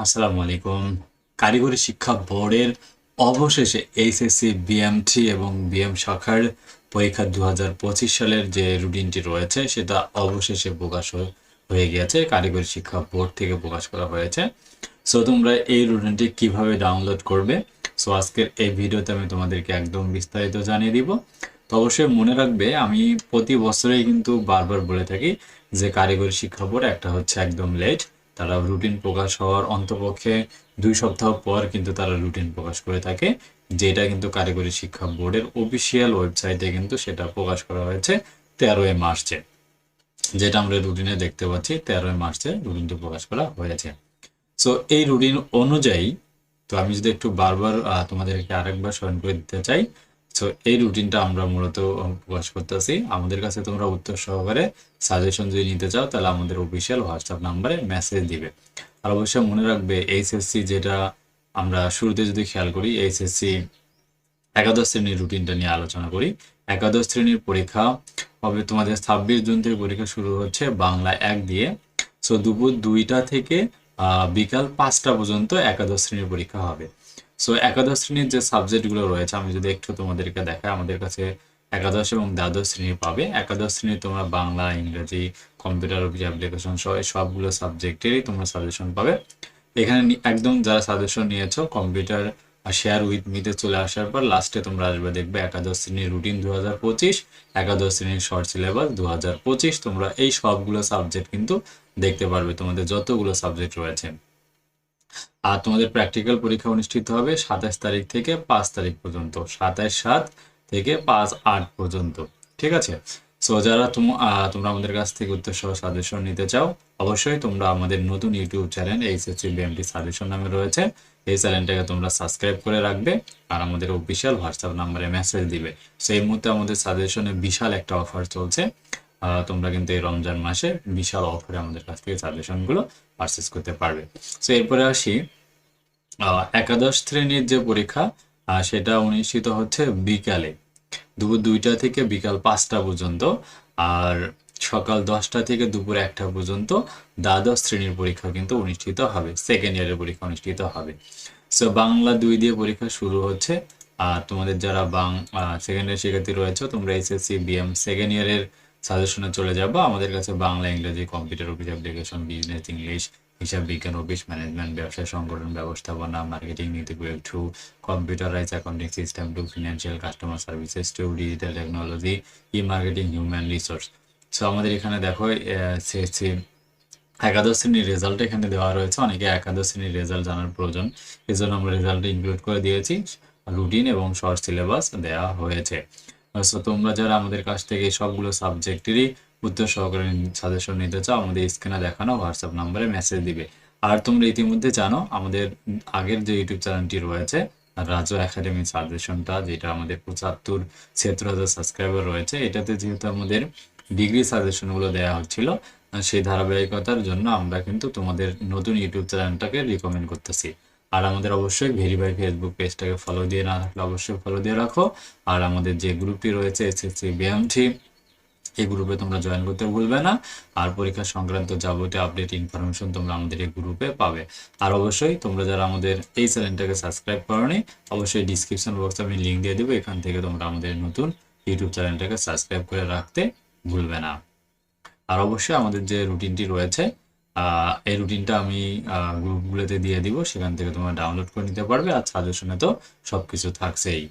আসসালামু আলাইকুম। কারিগরি শিক্ষা বোর্ডের অবশেষে এইচএসসি বিএমটি এবং বিএম শাখার পরীক্ষা দু হাজার পঁচিশ সালের যে রুটিনটি রয়েছে, সেটা অবশেষে প্রকাশ হয়ে- হয়ে গিয়েছে। কারিগরি শিক্ষা বোর্ড থেকে প্রকাশ করা হয়েছে। সো তোমরা এই রুটিনটি কীভাবে ডাউনলোড করবে? সো আজকের এই ভিডিওতে আমি তোমাদেরকে একদম বিস্তারিত জানিয়ে দিব। তো অবশ্যই মনে রাখবে, আমি প্রতি বছরেই কিন্তু বারবার বলে থাকি যে কারিগরি শিক্ষা বোর্ড একটা হচ্ছে একদম লেট তারা রুটিন প্রকাশ হওয়ার অন্তপক্ষে দুই সপ্তাহ পর কিন্তু তারা রুটিন প্রকাশ করে থাকে, যেটা কিন্তু কারিগরি শিক্ষা বোর্ডের অফিসিয়াল ওয়েবসাইটে কিন্তু সেটা প্রকাশ করা হয়েছে তেরোই মার্চে, যেটা আমরা রুটিনে দেখতে পাচ্ছি তেরোই মার্চে রুটিনটি প্রকাশ করা হয়েছে। সো এই রুটিন অনুযায়ী, তো আমি যদি একটু বারবার তোমাদেরকে আরেকবার স্মরণ করে দিতে চাই সো এই রুটিনটা আমরা মূলত প্রকাশ করতেছি। আমাদের কাছে তোমরা উত্তর সহকারে সাজেশন যদি নিতে চাও, তাহলে আমাদের অফিসিয়াল হোয়াটসঅ্যাপ নাম্বারে মেসেজ দিবে। আর অবশ্যই মনে রাখবে এইচএসসি যেটা আমরা শুরুতে যদি খেয়াল করি এইচএসসি একাদশ শ্রেণির রুটিনটা নিয়ে আলোচনা করি। একাদশ শ্রেণির পরীক্ষা হবে তোমাদের ছাব্বিশ জুন থেকে পরীক্ষা শুরু হচ্ছে বাংলা এক দিয়ে। সো দুপুর দুইটা থেকে বিকাল পাঁচটা পর্যন্ত একাদশ শ্রেণির পরীক্ষা হবে। সো একাদশ শ্রেণির যে সাবজেক্টগুলো রয়েছে, আমি যদি একটু তোমাদেরকে দেখাই, আমাদের কাছে একাদশ এবং দ্বাদশ শ্রেণি পাবে। একাদশ শ্রেণি তোমরা বাংলা, ইংরেজি কম্পিউটার অফিস অ্যাপ্লিকেশন সহ সবগুলো সাবজেক্টেরই তোমরা সাজেশন পাবে। এখানে একদম যারা সাজেশন নিয়েছো কম্পিউটার শেয়ার উইথ মিতে চলে আসার পর লাস্টে তোমরা আসবে, দেখবে একাদশ শ্রেণির রুটিন দু হাজার পঁচিশ, একাদশ শ্রেণির শর্ট সিলেবাস দু হাজার পঁচিশ। তোমরা এই সবগুলো সাবজেক্ট কিন্তু দেখতে পারবে তোমাদের যতগুলো সাবজেক্ট রয়েছে। আর তোমাদের প্র্যাকটিক্যাল পরীক্ষা অনুষ্ঠিত হবে সাতাশ তারিখ থেকে পাঁচ তারিখ পর্যন্ত, সাতাশ সাত থেকে পাঁচ আট পর্যন্ত, ঠিক আছে? সো যারা তোমরা আমাদের কাছ থেকে উত্তর সহ সাজেশন নিতে চাও, অবশ্যই তোমরা আমাদের নতুন YouTube channel HSC BMT suggestion নামে রয়েছে। এই চ্যানেলটাকে তোমরা সাবস্ক্রাইব করে রাখবে আর আমাদের অফিসিয়াল হোয়াটসঅ্যাপ নাম্বারে মেসেজ দিবে। সো এই মুহূর্তে আমাদের সাজেশনে বিশাল একটা অফার চলছে। তোমরা কিন্তু এই রমজান মাসে বিশাল অফারে আমাদের কাছ থেকে সাজেশনগুলো পারচেস করতে পারবে। সো এরপরে আসি একাদশ শ্রেণির যে পরীক্ষা সেটা অনুষ্ঠিত হচ্ছে বিকালে। দুপুর দুইটা থেকে বিকাল পাঁচটা পর্যন্ত আর সকাল দশটা থেকে দুপুর একটা পর্যন্ত দ্বাদশ শ্রেণির পরীক্ষা কিন্তু অনুষ্ঠিত হবে সেকেন্ড ইয়ারের পরীক্ষা অনুষ্ঠিত হবে। সো বাংলা দুই দিয়ে পরীক্ষা শুরু হচ্ছে। আর তোমাদের যারা বাং সেকেন্ড ইয়ার শিক্ষার্থী রয়েছে, তোমরা এসএসসি বিএম সেকেন্ড ইয়ারের সাজেশনে চলে যাব। আমাদের কাছে বাংলা, ইংরেজি, computer office, application, business, English, হিসাব বিজ্ঞান, অফিস ম্যানেজমেন্ট, ব্যবসা সংগঠন, ব্যবস্থাপনা, মার্কেটিং নীতি প্রয়োগ to computerize accounting system to financial customer services to digital technology e marketing human resource so আমাদের এখানে দেখো সিএসসি একাদশ শ্রেণির রেজাল্ট এখানে দেওয়া রয়েছে। অনেকে একাদশ শ্রেণির রেজাল্ট জানার প্রয়োজন। এই জন্য আমরা রেজাল্ট ইনক্লুড করে দিয়েছি। রুটিন এবং শর্ট সিলেবাস দেওয়া হয়েছে। সো তোমরা যারা আমাদের কাছ থেকে সবগুলো সাবজেক্টেরই উত্তর সহকারে সাজেশন নিতে চাও, আমাদের স্ক্রিনে দেখানো হোয়াটসঅ্যাপ নাম্বারে মেসেজ দিবে। আর তোমরা ইতিমধ্যে জানো, আমাদের আগের যে ইউটিউব চ্যানেলটি রয়েছে, রাজু একাডেমি সাজেশনটা, যেটা আমাদের পঁচাত্তর ছিয়াত্তর হাজার সাবস্ক্রাইবার রয়েছে, এটাতে যেহেতু আমাদের ডিগ্রি সাজেশনগুলো দেওয়া হচ্ছিল, সেই ধারাবাহিকতার জন্য আমরা কিন্তু তোমাদের নতুন ইউটিউব চ্যানেলটাকে রিকমেন্ড করতেছি। আর আমাদের অবশ্যই ভেরিফাই ফেসবুক পেজটাকে ফলো দিয়ে না থাকলে অবশ্যই ফলো দিয়ে রাখো। আর আমাদের যে গ্রুপটি রয়েছে এসএসসি বিএমটি এই গ্রুপে তোমরা জয়েন করতে ভুলবে না। আর পরীক্ষা সংক্রান্ত যাবতীয় আপডেট ইনফরমেশন তোমরা আমাদের এই গ্রুপে পাবে। আর অবশ্যই তোমরা যারা আমাদের এই চ্যানেলটাকে সাবস্ক্রাইব করনি, অবশ্যই ডিসক্রিপশন বক্সে আমি লিঙ্ক দিয়ে দেবো। এখান থেকে তোমরা আমাদের নতুন ইউটিউব চ্যানেলটাকে সাবস্ক্রাইব করে রাখতে ভুলবে না। আর অবশ্যই আমাদের যে রুটিনটি রয়েছে এই রুটিনটা আমি গ্রুপগুলোতে দিয়ে দিব, সেখান থেকে তোমরা ডাউনলোড করে নিতে পারবে, আর সাজেশনে তো সব কিছু থাকছেই।